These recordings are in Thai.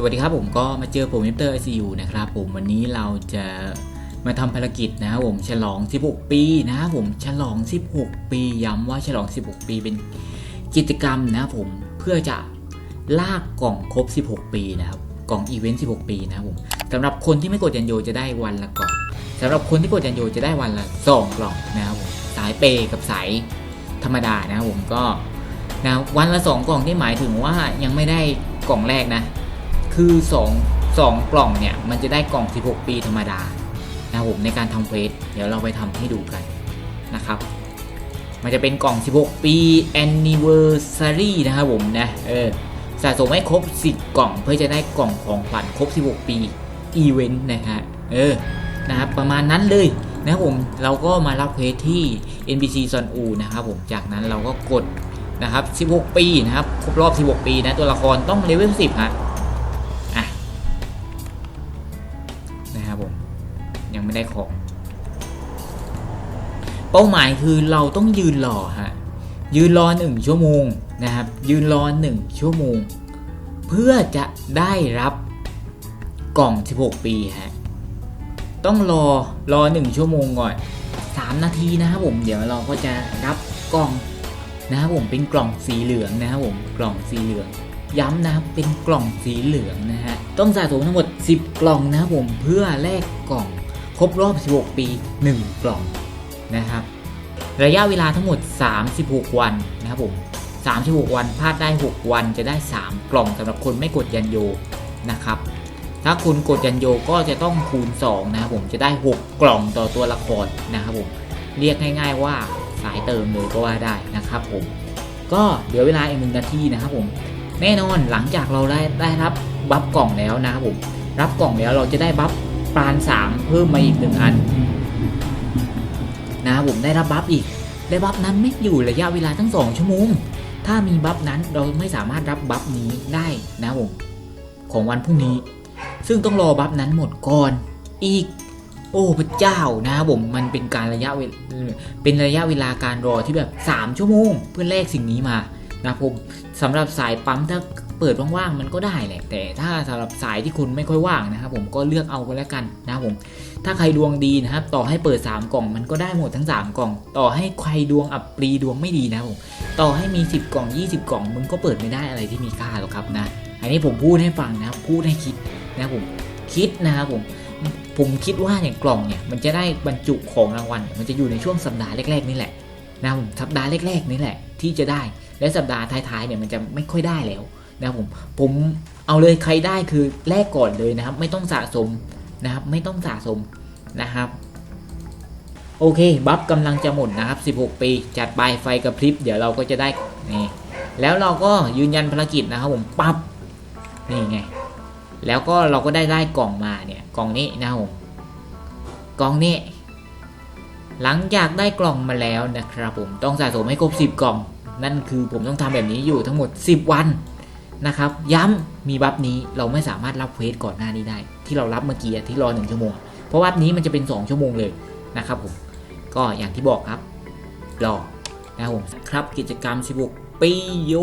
สวัสดีครับผมก็มาเจอผมมิเตอร์ไอซียูนะครับผมวันนี้เราจะมาทำภารกิจนะครับผมฉลอง 16 ปีนะครับผมฉลอง 16 ปีย้ำว่าฉลอง 16 ปีเป็นกิจกรรมนะครับผมเพื่อจะลากกล่องครบ 16 ปีนะครับกล่องอีเวนต์16 ปีนะครับผมสำหรับคนที่ไม่กดยันโยจะได้วันละกล่องสำหรับคนที่กดยันโยจะได้วันละ2กล่องนะครับผมสายเปกับสายธรรมดานะครับผมก็นะวันละสองกล่องที่หมายถึงว่ายังไม่ได้กล่องแรกนะ คือ2 2กล่องเนี่ยมันจะได้กล่อง 16 ปีธรรมดานะครับผมในการทำเควสเดี๋ยวเราไปทำให้ดูกันนะครับมันจะเป็นกล่อง 16 ปี anniversary นะครับผมนะเออสะสมให้ครบ 10 กล่องเพื่อจะได้กล่องของขวัญครบ 16 ปีอีเวนต์นะครับเออนะครับประมาณนั้นเลยนะครับผมเราก็มารับเควสที่ NPC ซอนอูนะครับผมจากนั้นเราก็กดนะครับ 16 ปีนะครับ ครบรอบ 16 ปีนะ ตัวละครต้องเลเวล 10 ฮะ นะครับผม ยังไม่ได้ของ เป้าหมายคือเราต้องยืนรอฮะ ยืนรอหนึ่งชั่วโมงนะครับ ยืนรอหนึ่งชั่วโมง เพื่อจะได้รับกล่อง 16 ปีฮะ ต้องรอรอหนึ่งชั่วโมงก่อน3นาทีนะครับผม เดี๋ยวเราก็จะรับกล่องนะครับผมเป็นกล่องสีเหลืองนะครับผมกล่องสีเหลือง ย้ำนะครับเป็นกล่องสีเหลืองนะฮะ ต้องสะสมทั้งหมด 10 กล่องนะผมเพื่อแลกกล่อง ครบรอบ 16 ปี 1 กล่องนะครับ ระยะเวลาทั้งหมด 36 วันนะครับผม36 วันพลาดได้ 6 วันจะได้ 3 กล่องสำหรับคนไม่กดยันโยนะครับ ถ้าคุณกดยันโยก็จะต้องคูณ 2 นะครับผมจะได้ 6 กล่องต่อตัวละครนะครับผมเรียกง่าย ๆว่าสายเติมเลยก็ว่าได้นะครับผมก็เดี๋ยวเวลาอีกหนึ่งนาทีนะครับผม แน่นอนหลังจากเราได้ได้รับบัฟกล่องแล้วนะครับผมรับกล่องแล้วเราจะได้บัฟปานสามเพิ่มมาอีกหนึ่งอันนะครับผมได้รับบัฟอีกได้บัฟนั้นไม่อยู่ระยะเวลาทั้งสองชั่วโมงถ้ามีบัฟนั้นเราไม่สามารถรับบัฟนี้ได้นะครับผมของวันพรุ่งนี้ ซึ่งต้องรอบัฟนั้นหมดก่อนอีกโอ้พระเจ้านะครับผมมันเป็นการระยะเวลเป็นระยะเวลาการรอที่แบบ 3 ชั่วโมง เพื่อแลกสิ่งนี้มา นะครับผมสำหรับสายปั๊มถ้าเปิดว่างๆมันก็ได้แหละ แต่ถ้าสำหรับสายที่คุณไม่ค่อยว่างนะครับผมก็เลือกเอาก็แล้วกันนะครับผมถ้าใครดวงดีนะครับ ต่อให้เปิด 3 กล่อง มันก็ได้หมดทั้ง 3 กล่อง ต่อให้ใครดวงอับปรีดวงไม่ดีนะครับผมต่อให้มี 10 กล่อง 20 กล่องมึงก็เปิดไม่ได้อะไรที่มีค่าหรอกครับนะอันนี้ผมพูดให้ฟังนะครับพูดให้คิดนะครับผมคิดนะครับผมผมคิดว่าเนี่ยกล่องเนี่ยมันจะได้บรรจุของรางวัลมันจะอยู่ในช่วงสัปดาห์แรกๆนี่แหละนะครับผมสัปดาห์แรกๆนี่แหละที่จะได้ และสัปดาห์ท้ายๆเนี่ยมันจะไม่ค่อยได้แล้วนะครับผมผมเอาเลยใครได้คือแลกก่อนเลยนะครับ ไม่ต้องสะสมนะครับ ไม่ต้องสะสมนะครับโอเค บัฟกำลังจะหมดนะครับ 16 ปี จัดไปไฟกระพริบ เดี๋ยวเราก็จะได้นี่แล้วเราก็ยืนยันภารกิจนะครับผมปับ๊บนี่ไง แล้วก็เราก็ได้ได้กล่องมาเนี่ยกล่องนี้นะครับผมกล่องนี้ หลังจากได้กล่องมาแล้วนะครับผมต้องสะสมให้ครบ 10 กล่อง นั่นคือผมต้องทำแบบนี้อยู่ทั้งหมด 10 วันนะครับ ย้ำมีบัฟนี้เราไม่สามารถรับเควสก่อนหน้านี้ได้ ที่เรารับเมื่อกี้ที่รอ1ชั่วโมง เพราะบัฟนี้มันจะเป็น 2 ชั่วโมงเลยนะครับผมก็อย่างที่บอกครับรอนะครับผมครับกิจกรรม 16 ปีโย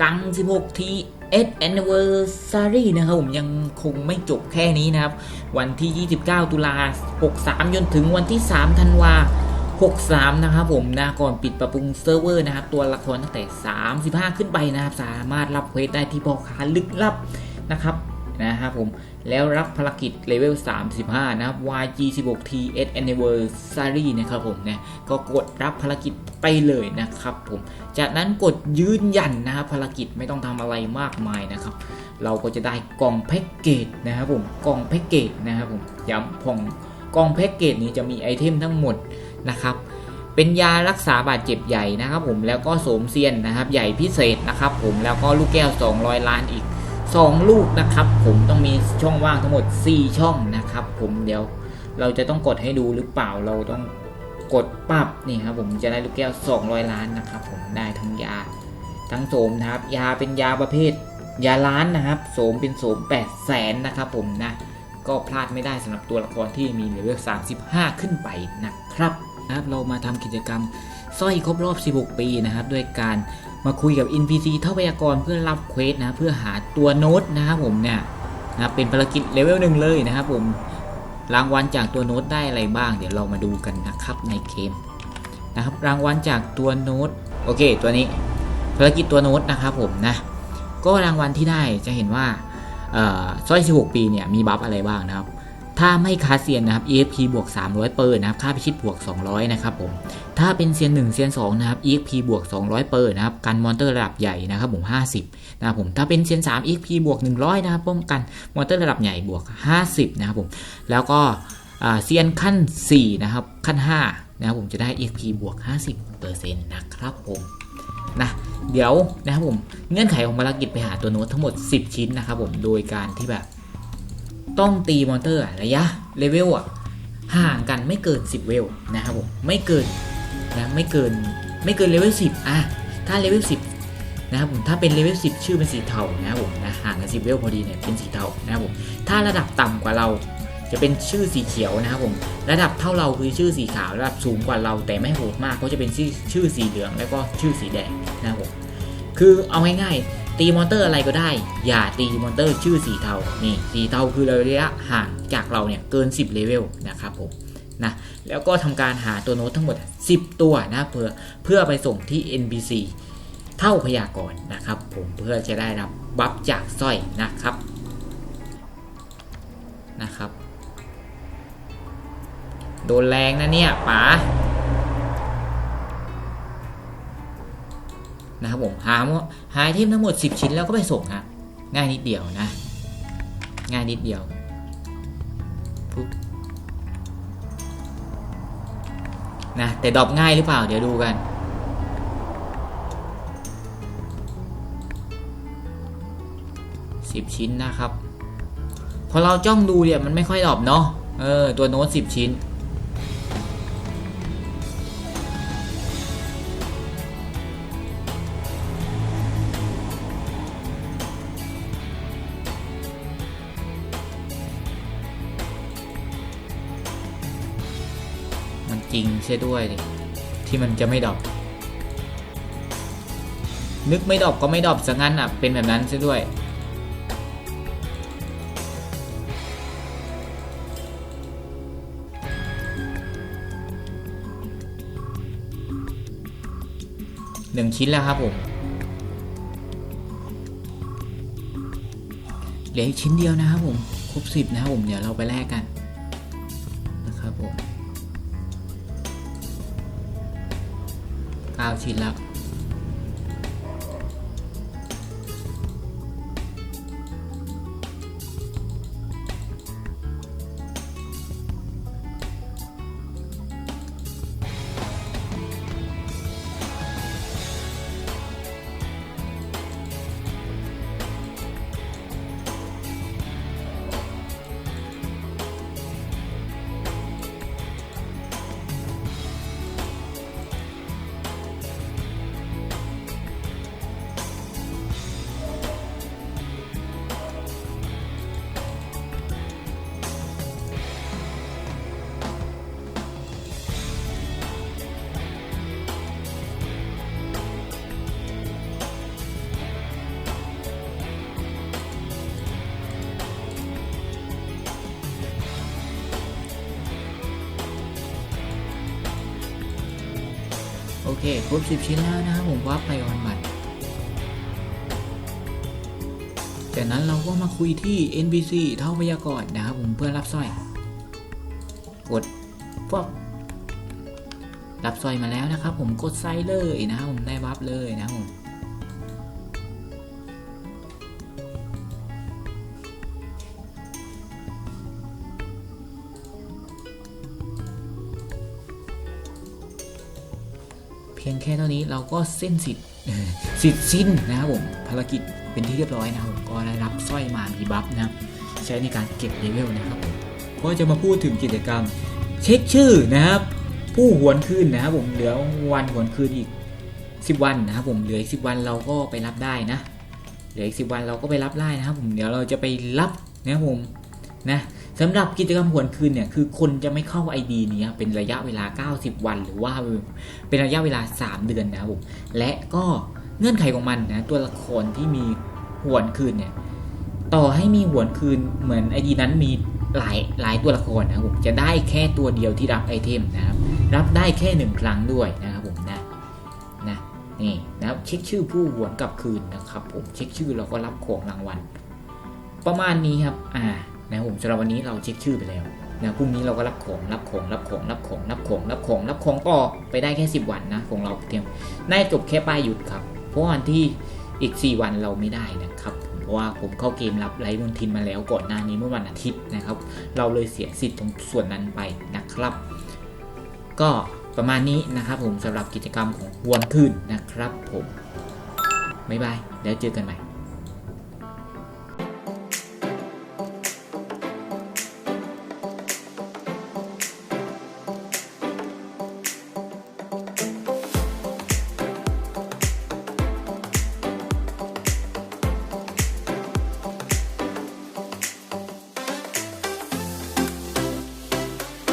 กัง 16 ที8 anniversary นะครับผมยังคงไม่จบแค่นี้นะครับ วันที่ 29 ตุลา63 จนถึงวันที่ 3 ธันวา 63 นะครับผมนะก่อนปิดปรับปรุงเซิร์ฟเวอร์นะครับ ตัวละครตั้งแต่ 35 ขึ้นไปนะครับ สามารถรับเควสได้ที่พ่อค้าลึกลับนะครับนะครับผมแล้วรับภารกิจเลเวล 35 นะครับ YG16TS Anniversary นะครับผมนะก็กดรับภารกิจไปเลยนะครับผมจากนั้นกดยืนยันนะครับภารกิจไม่ต้องทำอะไรมากมายนะครับ เราก็จะได้กล่องแพ็กเกจนะครับผมกล่องแพ็กเกจนะครับผมย้ำพองกล่องแพ็กเกจนี้จะมีไอเทมทั้งหมด นะครับ เป็นยารักษาบาดเจ็บใหญ่นะครับ ผมแล้วก็โสมเซียนนะครับ ใหญ่พิเศษนะครับ ผมแล้วก็ลูกแก้ว 200 ล้านอีก 2 ลูกนะครับ ผมต้องมีช่องว่างทั้งหมด 4 ช่องนะครับ ผมเดี๋ยวเราจะต้องกดให้ดูหรือเปล่าเราต้องกดปั๊บนี่ครับผมจะได้ลูกแก้ว 200 ล้านนะครับ ผมได้ทั้งยาทั้งโสมนะครับ ยาเป็นยาประเภท ยาล้านนะครับ โสมเป็นโสม8แสนนะครับ ผมนะ ก็พลาดไม่ได้สำหรับตัวละครที่มีเลเวล 35 ขึ้นไปนะครับนะครับเรามาทำกิจกรรมสร้อยครบรอบ 16 ปีนะครับ ด้วยการมาคุยกับ NPC เท่าพยากรเพื่อรับเควสนะเพื่อหาตัวโน้ตนะครับผมเนี่ยนะครับเป็นภารกิจเลเวลหนึ่งเลยนะครับผมรางวัลจากตัวโน้ตได้อะไรบ้าง เดี๋ยวเรามาดูกันนะครับในเกมนะครับรางวัลจากตัวโน้ตโอเค ตัวนี้ภารกิจตัวโน้ตนะครับผมนะก็รางวัลที่ได้จะเห็นว่า สร้อย 16 ปีเนี่ยมีบัฟอะไรบ้างนะครับ ถ้าไม่คาเซียนนะครับ EXP บวก 300 เปอร์นะครับค่าพิชิตบวก 200 นะครับผม ถ้าเป็นเซียน 1 เซียน 2 นะครับ EXP บวก 200 เปอร์นะครับกันมอนเตอร์ระดับใหญ่นะครับผม 50 นะครับผม ถ้าเป็นเซียน 3 EXP บวก 100 นะครับป้องกันมอนเตอร์ระดับใหญ่บวก 50 นะครับผม แล้วก็เซียนขั้น 4 นะครับ ขั้น 5 นะครับผมจะได้ EXP บวก 50%นะครับผม นะเดี๋ยวนะครับผมเงื่อนไขของภารกิจไปหาตัวโน้ตทั้งหมด 10 ชิ้นนะครับผมโดยการที่แบบต้องตีมอนเตอร์อะระยะเลเวลอะห่างกันไม่เกิน 10 เวลนะครับผมไม่เกินนะไม่เกินไม่เกินเลเวล10อะถ้าเลเวล10นะครับผมถ้าเป็นเลเวล10 ชื่อเป็นสีเทานะครับผมนะห่างกัน10 เวลพอดีเนี่ยเป็นสีเทานะครับผมถ้าระดับต่ำกว่าเรา จะเป็นชื่อสีเขียวนะครับผมระดับเท่าเราคือชื่อสีขาวระดับสูงกว่าเราแต่ไม่โหดมากก็จะเป็นชื่อชื่อสีเหลือง แล้วก็ชื่อสีแดงนะครับผมคือเอาง่ายๆตีมอนเตอร์อะไรก็ได้ อย่าตีมอนเตอร์ชื่อสีเทานี่สีเทาคือระยะห่างจากเราเนี่ยเกิน 10เลเวลนะครับผมนะแล้วก็ทำการหาตัวโน้ตทั้งหมด 10 ตัวนะเพื่อเพื่อไปส่งที่ NPC เท่าพยากรณ์นะครับผมเพื่อจะได้รับบัฟจากสร้อยนะครับนะครับ โดนแรงนะเนี่ยป๋านะครับผมหาหมหาไอเทมทั้งหมด 10 ชิ้นแล้วก็ไปส่งครับง่ายนิดเดียวนะ ง่ายนิดเดียวปุ๊บนะแต่ดรอปง่ายหรือเปล่าเดี๋ยวดูกัน 10 ชิ้นนะครับ พอเราจ้องดูเนี่ยมันไม่ค่อยดรอปเนาะเออตัวโน้ต10 ชิ้น จริงใช่ด้วยที่มันจะไม่ดรอปนึกไม่ดรอปก็ไม่ดรอปซะงั้นอะเป็นแบบนั้นใช่ด้วย หนึ่งชิ้นแล้วครับผมเหลืออีกชิ้นเดียวนะครับผม ครบสิบนะครับผม เดี๋ยวเราไปแลกกัน เก้าชิ้นแล้วโเคครบสิบชิ้นแล้วนะครับผมว่าไปออนบัตรจากนั้นเราก็มาคุยที่ NPC เท่าพยากรณ์นะครับผมเพื่อรับสร้อย กดฟอบรับสร้อยมาแล้วนะครับผมกดไซเลยนะครับผมได้บัฟเลยนะครับผม เพียงแค่เท่านี้เราก็เส้นสิทธิ์สิทธิ์สิ้นนะครับผมภารกิจเป็นที่เรียบร้อยนะครับผมก็ได้รับสร้อยมามีบัฟนะครับใช้ในการเก็บเลเวลนะครับผมก็จะมาพูดถึงกิจกรรม เช็คชื่อนะครับ ผู้หวนคืนนะครับผมเหลือวันหวนคืนอีก 10 วันนะครับผมเหลืออีก10 วันเราก็ไปรับได้นะเหลืออีก10 วันเราก็ไปรับได้นะครับผมเดี๋ยวเราจะไปรับนะครับผมนะ สำหรับกิจกรรมหวนคืนเนี่ยคือคนจะไม่เข้า ID นี้เป็นระยะเวลา 90 วัน หรือว่าเป็นระยะเวลา 3 เดือนนะครับผมและก็เงื่อนไขของมันนะตัวละครที่มีหวนคืนเนี่ยต่อให้มีหวนคืนเหมือนไอดีนั้นมีหลายหลายตัวละครนะครับผมจะได้แค่ตัวเดียวที่รับไอเทมนะครับรับได้แค่หนึ่งครั้งด้วยนะครับผมนะนะนี่นะครับเช็คชื่อผู้หวนกลับคืนนะครับผมเช็คชื่อเราก็รับของรางวัลประมาณนี้ครับอ่า นะครับผมสำหรับวันนี้เราเช็คชื่อไปแล้วนะพรุ่งนี้เราก็รับของรับของรับของรับของรับของรับของรับของต่อไปได้แค่ 10 วันนะของเราเตรียมน่าจบแค่ป้ายหยุดครับ เพราะวันที่อีก 4 วันเราไม่ได้นะครับเพราะว่าผมเข้าเกมรับไลฟ์มนทินมาแล้วก่อนหน้านี้เมื่อวันอาทิตย์นะครับ เราเลยเสียสิทธิ์ตรงส่วนนั้นไปนะครับ ก็ประมาณนี้นะครับผมสำหรับกิจกรรมของวันคืนนะครับผมบ๊ายบายแล้วเจอกันใหม่